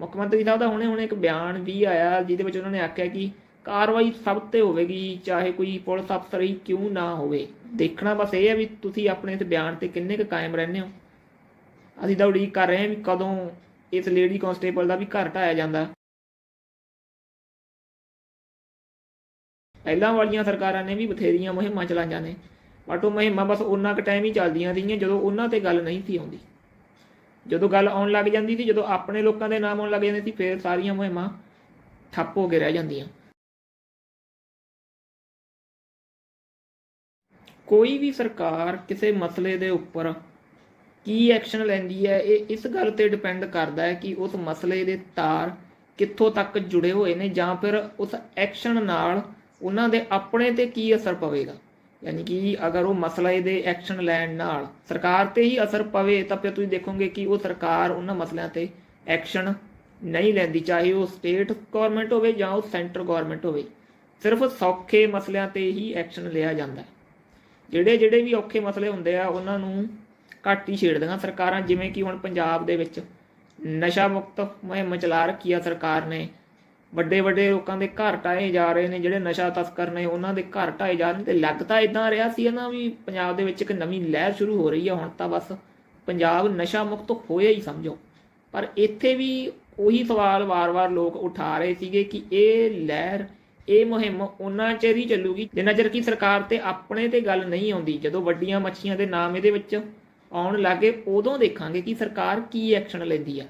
ਮੁੱਖ ਮੰਤਰੀ ਸਾਹਿਬ ਦਾ ਹੁਣੇ ਹੁਣੇ ਇੱਕ ਬਿਆਨ ਵੀ ਆਇਆ, ਜਿਹਦੇ ਵਿੱਚ ਉਹਨਾਂ ਨੇ ਆਖਿਆ ਕਿ ਕਾਰਵਾਈ ਸਭ ਤੇ ਹੋਵੇਗੀ, ਚਾਹੇ ਕੋਈ ਪੁਲਿਸ ਅਫਸਰ ਹੀ ਕਿਉਂ ਨਾ ਹੋਵੇ। ਦੇਖਣਾ ਬਸ ਇਹ ਹੈ ਵੀ ਤੁਸੀਂ ਆਪਣੇ ਇਸ ਬਿਆਨ ਤੇ ਕਿੰਨੇ ਕੁ ਕਾਇਮ ਰਹਿੰਦੇ ਹੋ। ਅਸੀਂ ਤਾਂ ਉਡੀਕ ਕਰ ਰਹੇ ਹਾਂ ਵੀ ਕਦੋਂ ਇਸ ਲੇਡੀ ਕਾਂਸਟੇਬਲ ਦਾ ਵੀ ਘਰ ਢਾਇਆ ਜਾਂਦਾ। ਪਹਿਲਾਂ ਵਾਲੀਆਂ ਸਰਕਾਰਾਂ ਨੇ ਵੀ ਬਥੇਰੀਆਂ ਮੁਹਿੰਮਾਂ ਚਲਾਈਆਂ ਨੇ, ਬਟ ਉਹ ਮੁਹਿੰਮਾਂ ਬਸ ਉਹਨਾਂ ਕੁ ਟਾਈਮ ਹੀ ਚੱਲਦੀਆਂ ਰਹੀਆਂ ਜਦੋਂ ਉਹਨਾਂ ਤੇ ਗੱਲ ਨਹੀਂ ਸੀ ਆਉਂਦੀ। ਜਦੋਂ ਗੱਲ ਆਉਣ ਲੱਗ ਜਾਂਦੀ ਸੀ, ਜਦੋਂ ਆਪਣੇ ਲੋਕਾਂ ਦੇ ਨਾਮ ਆਉਣ ਲੱਗ ਜਾਂਦੇ ਸੀ, ਫਿਰ ਸਾਰੀਆਂ ਮੁਹਿੰਮਾਂ ਠੱਪ ਹੋ ਕੇ ਰਹਿ ਜਾਂਦੀਆਂ। ਕੋਈ ਵੀ ਸਰਕਾਰ ਕਿਸੇ ਮਸਲੇ ਦੇ ਉੱਪਰ ਕੀ ਐਕਸ਼ਨ ਲੈਂਦੀ ਹੈ, ਇਹ ਇਸ ਗੱਲ ਤੇ ਡਿਪੈਂਡ ਕਰਦਾ ਹੈ ਕਿ ਉਸ ਮਸਲੇ ਦੇ ਤਾਰ ਕਿੱਥੋਂ ਤੱਕ ਜੁੜੇ ਹੋਏ ਨੇ ਜਾਂ ਫਿਰ ਉਸ ਐਕਸ਼ਨ ਨਾਲ ਉਹਨਾਂ ਦੇ ਆਪਣੇ ਤੇ ਕੀ ਅਸਰ ਪਵੇਗਾ। ਯਾਨੀ ਕਿ ਅਗਰ ਉਹ ਮਸਲੇ ਦੇ ਐਕਸ਼ਨ ਲੈਣ ਨਾਲ ਸਰਕਾਰ ਤੇ ਹੀ ਅਸਰ ਪਵੇ, ਤਾਂ ਫਿਰ ਤੁਸੀਂ ਦੇਖੋਗੇ ਕਿ ਉਹ ਸਰਕਾਰ ਉਹਨਾਂ ਮਸਲਿਆਂ ਤੇ ਐਕਸ਼ਨ ਨਹੀਂ ਲੈਂਦੀ, ਚਾਹੇ ਉਹ ਸਟੇਟ ਗਵਰਨਮੈਂਟ ਹੋਵੇ ਜਾਂ ਉਹ ਸੈਂਟਰ ਗਵਰਨਮੈਂਟ ਹੋਵੇ। ਸਿਰਫ ਸੌਖੇ ਮਸਲਿਆਂ ਤੇ ਹੀ ਐਕਸ਼ਨ ਲਿਆ ਜਾਂਦਾ ਹੈ। ਜਿਹੜੇ ਜਿਹੜੇ ਵੀ ਔਖੇ ਮਸਲੇ ਹੁੰਦੇ ਆ, ਉਹਨਾਂ ਨੂੰ ਘੱਟ ਹੀ ਛੇੜਦੀਆਂ ਸਰਕਾਰਾਂ, ਜਿਵੇਂ ਕਿ ਹੁਣ ਪੰਜਾਬ ਦੇ ਵਿੱਚ ਨਸ਼ਾ ਮੁਕਤ ਮੁਹਿੰਮ ਚਲਾ ਰੱਖੀ ਆ ਸਰਕਾਰ ਨੇ। ਵੱਡੇ ਵੱਡੇ ਲੋਕਾਂ ਦੇ ਘਰ ਟਾਏ ਜਾ ਰਹੇ ਨੇ, ਜਿਹੜੇ ਨਸ਼ਾ ਤਸਕਰ ਨੇ, ਉਹਨਾਂ ਦੇ ਘਰ ਟਾਏ ਜਾ ਰਹੇ ਨੇ ਤੇ ਲੱਗ ਤਾਂ ਇਦਾਂ ਰਿਹਾ ਸੀ ਨਾ ਵੀ ਪੰਜਾਬ ਦੇ ਵਿੱਚ ਇੱਕ ਨਵੀਂ ਲਹਿਰ ਸ਼ੁਰੂ ਹੋ ਰਹੀ ਹੈ ਹੁਣ ਤਾਂ ਬਸ ਪੰਜਾਬ ਨਸ਼ਾ ਮੁਕਤ ਹੋਇਆ ਹੀ ਸਮਝੋ। ਪਰ ਇੱਥੇ ਵੀ ਉਹੀ ਸਵਾਲ ਵਾਰ-ਵਾਰ ਲੋਕ ਉਠਾ ਰਹੇ ਸੀਗੇ ਕਿ ਇਹ ਲਹਿਰ, ਇਹ ਮੁਹਿੰਮ ਉਹਨਾਂ ਚਿਰ ਹੀ ਚੱਲੂਗੀ, ਜਿੰਨਾ ਚਿਰ ਕਿ ਸਰਕਾਰ ਤੇ ਆਪਣੇ ਤੇ ਗੱਲ ਨਹੀਂ ਆਉਂਦੀ। ਜਦੋਂ ਵੱਡੀਆਂ ਮੱਛੀਆਂ ਦੇ ਨਾਮ ਇਹਦੇ ਵਿੱਚ ਆਉਣ ਲੱਗੇ ਉਦੋਂ ਦੇਖਾਂਗੇ ਕਿ ਸਰਕਾਰ ਕੀ ਐਕਸ਼ਨ ਲੈਂਦੀ ਆ,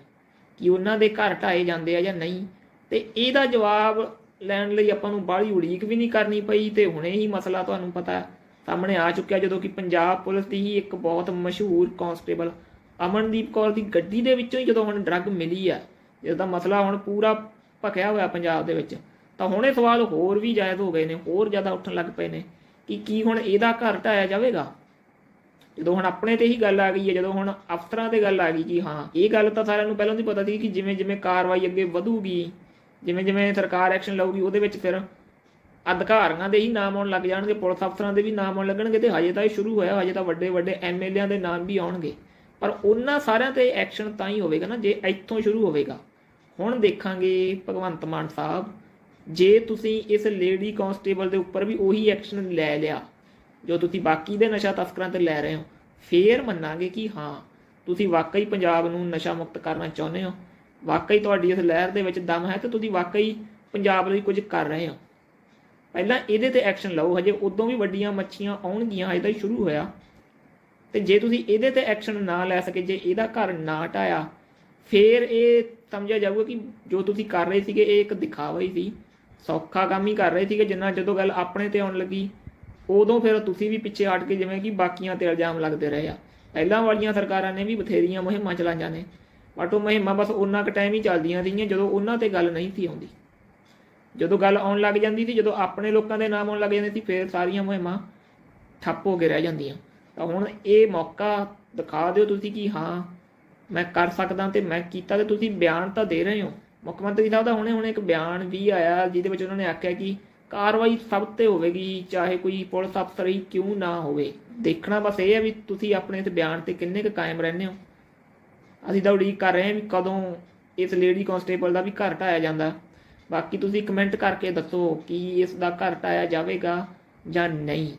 ਕਿ ਉਹਨਾਂ ਦੇ ਘਰ ਢਾਏ ਜਾਂਦੇ ਆ ਜਾਂ ਨਹੀਂ। ਤੇ ਇਹਦਾ ਜਵਾਬ ਲੈਣ ਲਈ ਆਪਾਂ ਨੂੰ ਬਾਹਲੀ ਉਡੀਕ ਵੀ ਨਹੀਂ ਕਰਨੀ ਪਈ ਤੇ ਹੁਣੇ ਹੀ ਮਸਲਾ ਤੁਹਾਨੂੰ ਪਤਾ ਸਾਹਮਣੇ ਆ ਚੁੱਕਿਆ ਜਦੋਂ ਕਿ ਪੰਜਾਬ ਪੁਲਿਸ ਦੀ ਹੀ ਇੱਕ ਬਹੁਤ ਮਸ਼ਹੂਰ ਕਾਂਸਟੇਬਲ ਅਮਨਦੀਪ ਕੌਰ ਦੀ ਗੱਡੀ ਦੇ ਵਿੱਚੋਂ ਹੀ ਜਦੋਂ ਹੁਣ ਡਰੱਗ ਮਿਲੀ ਆ ਜਿਸ ਦਾ ਮਸਲਾ ਹੁਣ ਪੂਰਾ ਭਖਿਆ ਹੋਇਆ ਪੰਜਾਬ ਦੇ ਵਿੱਚ, ਤਾਂ ਹੁਣ ਇਹ ਸਵਾਲ ਹੋਰ ਵੀ ਜਾਇਜ਼ ਹੋ ਗਏ ਨੇ, ਹੋਰ ਜ਼ਿਆਦਾ ਉੱਠਣ ਲੱਗ ਪਏ ਨੇ ਕਿ ਕੀ ਹੁਣ ਇਹਦਾ ਘਰ ਢਾਇਆ ਜਾਵੇਗਾ? ਜਦੋਂ ਹੁਣ ਆਪਣੇ ਤੇ ਹੀ ਗੱਲ ਆ ਗਈ ਹੈ, ਜਦੋਂ ਹੁਣ ਅਫਸਰਾਂ ਤੇ ਗੱਲ ਆ ਗਈ ਕਿ ਹਾਂ, ਇਹ ਗੱਲ ਤਾਂ ਸਾਰਿਆਂ ਨੂੰ ਪਹਿਲਾਂ ਦੀ ਪਤਾ ਸੀ ਕਿ ਜਿਵੇਂ ਜਿਵੇਂ ਕਾਰਵਾਈ ਅੱਗੇ ਵਧੂਗੀ ਜਿਵੇਂ ਜਿਵੇਂ ਸਰਕਾਰ ਐਕਸ਼ਨ ਲਊਗੀ, ਉਹਦੇ ਵਿੱਚ ਫਿਰ ਅਧਿਕਾਰੀਆਂ ਦੇ ਹੀ ਨਾਮ ਆਉਣ ਲੱਗ ਜਾਣਗੇ, ਪੁਲਿਸ ਅਫਸਰਾਂ ਦੇ ਵੀ ਨਾਮ ਆਉਣ ਲੱਗਣਗੇ ਤੇ ਹਜੇ ਤਾਂ ਇਹ ਸ਼ੁਰੂ ਹੋਇਆ, ਹਜੇ ਤਾਂ ਵੱਡੇ ਵੱਡੇ ਐਮਐਲਏਆਂ ਦੇ ਨਾਮ ਵੀ ਆਉਣਗੇ। ਪਰ ਉਹਨਾਂ ਸਾਰਿਆਂ ਤੇ ਐਕਸ਼ਨ ਤਾਂ ਹੀ ਹੋਵੇਗਾ ਨਾ, ਜੇ ਇੱਥੋਂ ਸ਼ੁਰੂ ਹੋਵੇਗਾ। ਹੁਣ ਦੇਖਾਂਗੇ ਭਗਵੰਤ ਮਾਨ ਸਾਹਿਬ, ਜੇ ਤੁਸੀਂ ਇਸ ਲੇਡੀ ਕਾਂਸਟੇਬਲ ਦੇ ਉੱਪਰ ਵੀ ਉਹੀ ਐਕਸ਼ਨ ਲੈ ਲਿਆ, ਜੋ ਤੁਸੀਂ ਬਾਕੀ ਦੇ ਨਸ਼ਾ ਤਸਕਰਾਂ ਤੇ ਲੈ ਰਹੇ ਹੋ, ਫੇਰ ਮੰਨਾਂਗੇ ਕਿ ਹਾਂ, ਤੁਸੀਂ ਵਾਕਈ ਪੰਜਾਬ ਨੂੰ ਨਸ਼ਾ ਮੁਕਤ ਕਰਨਾ ਚਾਹੁੰਦੇ ਹੋ। ਵਾਕਈ ਤੁਹਾਡੀ ਇਸ ਲਹਿਰ ਦੇ ਵਿੱਚ ਦਮ ਹੈ ਤੇ ਤੁਸੀਂ ਵਾਕਈ ਪੰਜਾਬ ਲਈ ਕੁਝ ਕਰ ਰਹੇ ਹੋ। ਪਹਿਲਾਂ ਇਹਦੇ ਤੇ ਐਕਸ਼ਨ ਲਓ, ਹਜੇ ਉਦੋਂ ਵੀ ਵੱਡੀਆਂ ਮੱਛੀਆਂ ਆਉਣਗੀਆਂ, ਹਜੇ ਤਾਂ ਸ਼ੁਰੂ ਹੋਇਆ। ਤੇ ਜੇ ਤੁਸੀਂ ਇਹਦੇ ਤੇ ਐਕਸ਼ਨ ਨਾ ਲੈ ਸਕੇ, ਜੇ ਇਹਦਾ ਘਰ ਨਾ ਟਾਇਆ ਫੇਰ ਇਹ ਸਮਝਿਆ ਜਾਊਗਾ ਕਿ ਜੋ ਤੁਸੀਂ ਕਰ ਰਹੇ ਸੀਗੇ, ਇਹ ਇੱਕ ਦਿਖਾਵਾ ਹੀ ਸੀ। ਸੌਖਾ ਕੰਮ ਹੀ ਕਰ ਰਹੇ ਸੀਗੇ, ਜਿੰਨਾ ਜਦੋਂ ਗੱਲ ਆਪਣੇ ਤੇ ਆਉਣ ਲੱਗੀ, ਉਦੋਂ ਫਿਰ ਤੁਸੀਂ ਵੀ ਪਿੱਛੇ ਹਟ ਕੇ ਜਿਵੇਂ ਕਿ ਬਾਕੀਆਂ ਤੇ ਇਲਜ਼ਾਮ ਲੱਗਦੇ ਰਹੇ ਆ। ਪਹਿਲਾਂ ਵਾਲੀਆਂ ਸਰਕਾਰਾਂ ਨੇ ਵੀ ਬਥੇਰੀਆਂ ਮੁਹਿੰਮਾਂ ਚਲਾਈਆਂ ਨੇ। ਬਟ ਉਹ ਮੁਹਿੰਮਾਂ ਬਸ ਉਹਨਾਂ ਕੁ ਟਾਈਮ ਹੀ ਚੱਲਦੀਆਂ ਰਹੀਆਂ, ਜਦੋਂ ਉਹਨਾਂ ਤੇ ਗੱਲ ਨਹੀਂ ਸੀ ਆਉਂਦੀ। ਜਦੋਂ ਗੱਲ ਆਉਣ ਲੱਗ ਜਾਂਦੀ ਸੀ, ਜਦੋਂ ਆਪਣੇ ਲੋਕਾਂ ਦੇ ਨਾਮ ਆਉਣ ਲੱਗ ਜਾਂਦੇ ਸੀ, ਫਿਰ ਸਾਰੀਆਂ ਮੁਹਿੰਮਾਂ ਠੱਪ ਹੋ ਕੇ ਰਹਿ ਜਾਂਦੀਆਂ। ਤਾਂ ਹੁਣ ਇਹ ਮੌਕਾ ਦਿਖਾ ਦਿਓ ਤੁਸੀਂ ਕਿ ਹਾਂ, ਮੈਂ ਕਰ ਸਕਦਾ ਤੇ ਮੈਂ ਕੀਤਾ ਤੇ ਤੁਸੀਂ ਬਿਆਨ ਤਾਂ ਦੇ ਰਹੇ ਹੋ। ਮੁੱਖ ਮੰਤਰੀ ਸਾਹਿਬ ਦਾ ਹੁਣੇ ਹੁਣੇ ਇੱਕ ਬਿਆਨ ਵੀ ਆਇਆ, ਜਿਹਦੇ ਵਿੱਚ ਉਹਨਾਂ ਨੇ ਆਖਿਆ ਕਿ ਕਾਰਵਾਈ ਸਭ ਤੇ ਹੋਵੇਗੀ, ਚਾਹੇ ਕੋਈ ਪੁਲਿਸ ਅਫਸਰ ਹੀ ਕਿਉਂ ਨਾ ਹੋਵੇ। ਦੇਖਣਾ ਬਸ ਇਹ ਹੈ ਵੀ ਤੁਸੀਂ ਆਪਣੇ ਇਸ ਬਿਆਨ ਤੇ ਕਿੰਨੇ ਕੁ ਕਾਇਮ ਰਹਿੰਦੇ ਹੋ। ਅਸੀਂ ਤਾਂ ਉਡੀਕ ਕਰ ਰਹੇ ਹਾਂ ਵੀ ਕਦੋਂ ਇਸ ਲੇਡੀ ਕਾਂਸਟੇਬਲ ਦਾ ਵੀ ਘਰ ਢਾਇਆ ਜਾਂਦਾ। ਬਾਕੀ ਤੁਸੀਂ ਕਮੈਂਟ ਕਰਕੇ ਦੱਸੋ ਕਿ ਇਸ ਦਾ ਘਰ ਢਾਇਆ ਜਾਵੇਗਾ ਜਾਂ ਨਹੀਂ।